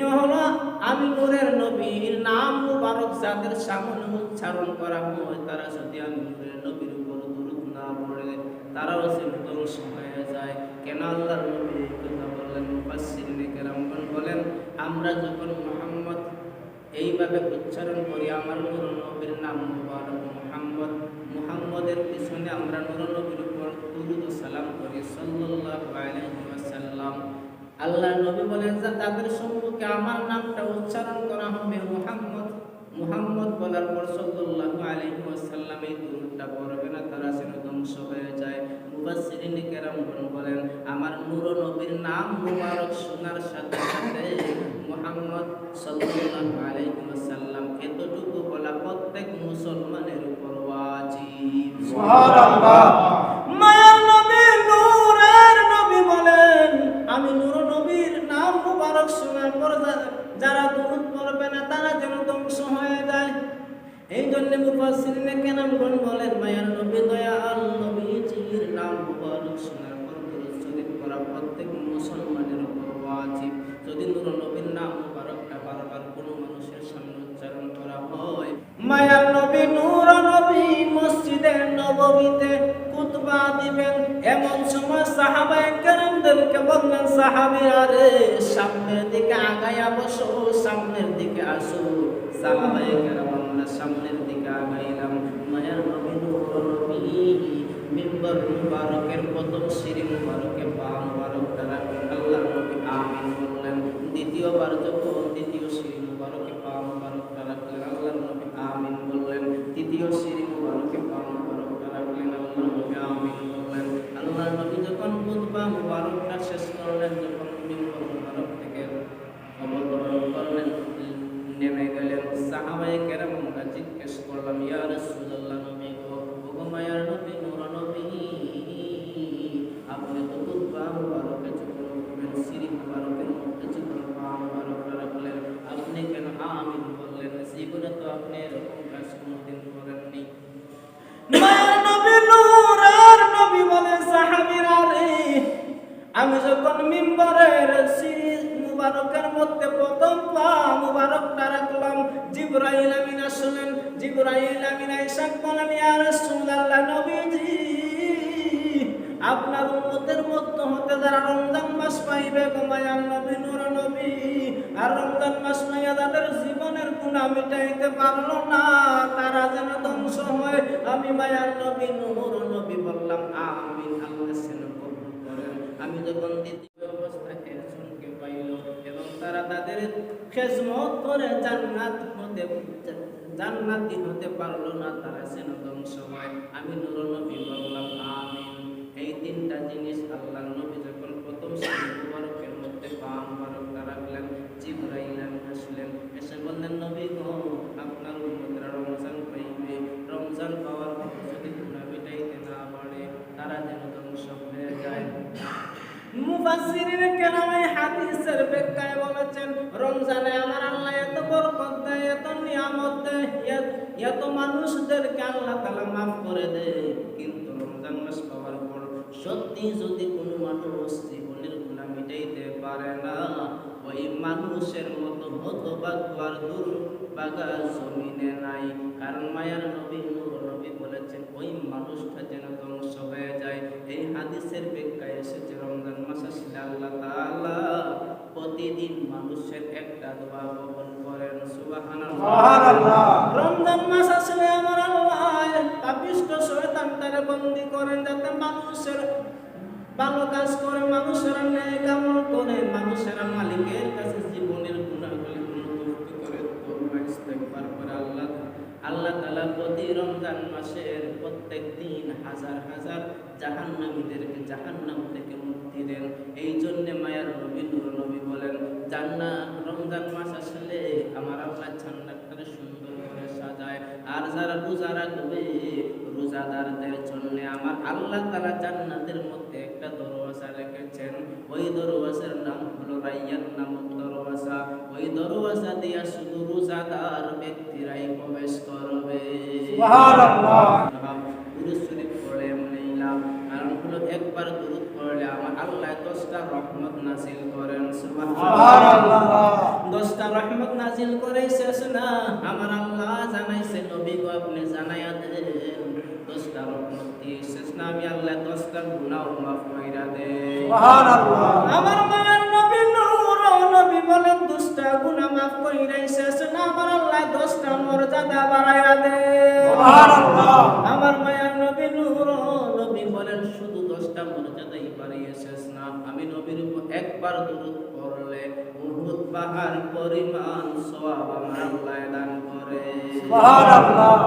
দ্বিতীয় হলো আমি নূরের নবীর নাম মুবারক যাদের সামনে উচ্চারণ করা হয়, তারা যদি আমি নূরের নবীর উপর দরুদ না পড়ে, তারাও সে ধ্বংস হয়ে যায়। কেন আল্লাহর নবী এই কথা বললেন? মুফাসসিরিনে কেরামগণ বলেন, আমরা যখন মুহাম্মদ এইভাবে উচ্চারণ করি, আমার নূর নবীর নাম মুবারক মুহাম্মদ। মুহাম্মদের পিছনে আমরা নূর নবীর উপর দুরুদ সালাম করি। সাল্লাল্লাহু আলাইহি ওয়াসাল্লাম আল্লাহ নবী বলেন যে তাদের সম্মুখে আমার নামটা উচ্চারণ করা হবে মুহাম্মদ। মুহাম্মদ বলার পর সাল্লাল্লাহু আলাইহি ওয়াসাল্লাম এই দুরুদটা পড়বে না তারা যেন ধ্বংস হয়ে যায়। মুফাসসিরিন কেরাম বলেন, আমার নূর নবীর নাম মুবারক শোনার মুফাসসিরিনে কেরামগণ বলেন মায়ার নবী? দয়াল নবীজির নাম মুবারক শোনার পর দুরূদ শরীফ প্রত্যেক মুসলমানের উপর ওয়াজিব। যদি নূর নবীর নাম মুবারকটা বারবার কোনো মানুষের সামনে উচ্চারণ করা হয়, মায়ার নবী নূর নবী মসজিদে নববীতে কুতবা দিবেন। এমন সময় সাহাবায়ে কেরামদেরকে বললেন, সাহাবীরা রে, সামনের দিকে আগায়া বসো, সামনের দিকে আসো। সাহাবায়ে কেরাম আমরা সামনের দিকে আগাইলাম। মায়ার নবী মেম্বার মিম্বর মুবারকের প্রথম সিঁড়ি মুবারকে পা মুবারক দ্বারা আল্লাহ নবী আমিন বললেন দ্বিতীয়বার যখন দ্বিতীয় সিঁড়ি মুবারক আমি যখন মিম্বরের মুবারকের মধ্যে প্রথম পা মুবারকটা রাখলাম, জিবরাইল আমিন আসলেন। জিবরাইল আমিন আইসা বলেন নবীজি, আপনার উম্মতের মধ্যে হতে যারা রমজান মাস পাইবে গো মায়ার নবী, নূর নবী, আর রমজান মাস পাইয়া তাদের জীবনের গুণা মিটাইতে পারল না, তারা যেন ধ্বংস হয়। আমি মায়ার নবী, নূর নবী বললাম আমিন আল্লাহ সেন কবুল করেন আমি যখন দ্বিতীয় অবস্থায় একজনকে পাইল এবং তারা তাদের খেজমত করে জান্নাত হতে জান্নাতি হতে পারল না তারা যেন ধ্বংস হয়। আমি নূর নবী বললাম, আমিন। এই তিনটা জিনিস আল্লাহ নবী যখন প্রথম শ্রী মুবারকের মধ্যে পা মুবারকটা রাখলেন জিবরাইল আমিন আসলেন এসে বললেন নবী গো আপনার উম্মতরা রমজান পাইবে রমজান পাওয়ার পর যদি গুনাহ মিটাইতে না পারে তারা যেন ধ্বংস হয়ে যায় মুফাসসিরিন কেরাম এই হাদিসের ব্যাখ্যায় বলেছেন, রমজানে আমার আল্লাহ এত বরকত দেয়, এত নিয়ামত দেয়, এত- মানুষদেরকে আল্লাহ তাআলা মাফ করে দেয়। কিন্তু রমজান মাস পাওয়ার পর সত্যি যদি কোনো মানুষ জীবনের গুনাহ মিটাইতে পারে না ওই মানুষের মতো হতভাগ্য আর দুর্ভাগা জমিনে নাই। কারণ মায়ার নবী নূর নবী বলেছেন ওই মানুষটা যেন ধ্বংস হয়ে যায়। এই হাদিসের ব্যাখ্যায় এসেছে রমজান মাস আসলে আল্লাহ তাআলা প্রতিদিন মানুষের একটা দোয়া কবুল করেন। সুবহানাল্লাহ। সুবহানাল্লাহ। রমজান মাস আসলে আমার আল্লাহ পাপিষ্ট শয়তান তারে বন্দি করেন যাতে মানুষের ভালো কাজ করে, মানুষেরা ন্যায় কামল করে, মানুষেরা মালিকের কাছে জীবনের গুণাগুলি অনুভূতি করে আল্লাহ আল্লাহ তাআলা প্রতি রমজান মাসের প্রত্যেক দিন হাজার হাজার জাহান্নামীদেরকে জাহান্নাম থেকে মুক্তি দেন। এই জন্য মায়ার নবী, নূর নবী বলেন, জান্নাত রমজান মাস আসলে আমার আল্লাহ জান্নাতটাকে সুন্দর করে সাজায়। আর যারা রোজা রাখবে, রোজাদারদের জন্য আমার আল্লাহ তাআলা জান্নাতের মধ্যে একটা দরওয়াজা রেখেছেন ওই দরওয়াজার নাম হলো রাইয়ান নামক দরওয়াজা ওই দরওয়াজা দিয়া শুধু রোজাদার ব্যক্তিরাই প্রবেশ করবে কারণ হলো একবার পড়লে আমার আল্লাহ দশটা রহমত নাজিল করেন। সুবহানাল্লাহ। দশটা রহমত নাজিল করে শেষ না। আমার আল্লাহ জানাইছে নবী গো আপনি রহমত আমি আল্লাহ দশটা গুনাহ মাফ কইরা সুবহানাল্লাহ। আমার মায়ের নবী নূর নবী বলেন দুষ্টা গুনাহ মাফ কইরাই শেষ না আমার আল্লাহ দশটা মর্যাদা দেন সুবহানাল্লাহ। আমার মায়ের নবী নূর নবী বলেন শুধু দশটা মর্যাদাই বাড়িয়ে শেষ না আমি নবীর উপর একবার দরুদ পড়লে উহুদ পাহাড় পরিমাণ সওয়াব আমার আল্লাহ দান করে সুবহানাল্লাহ।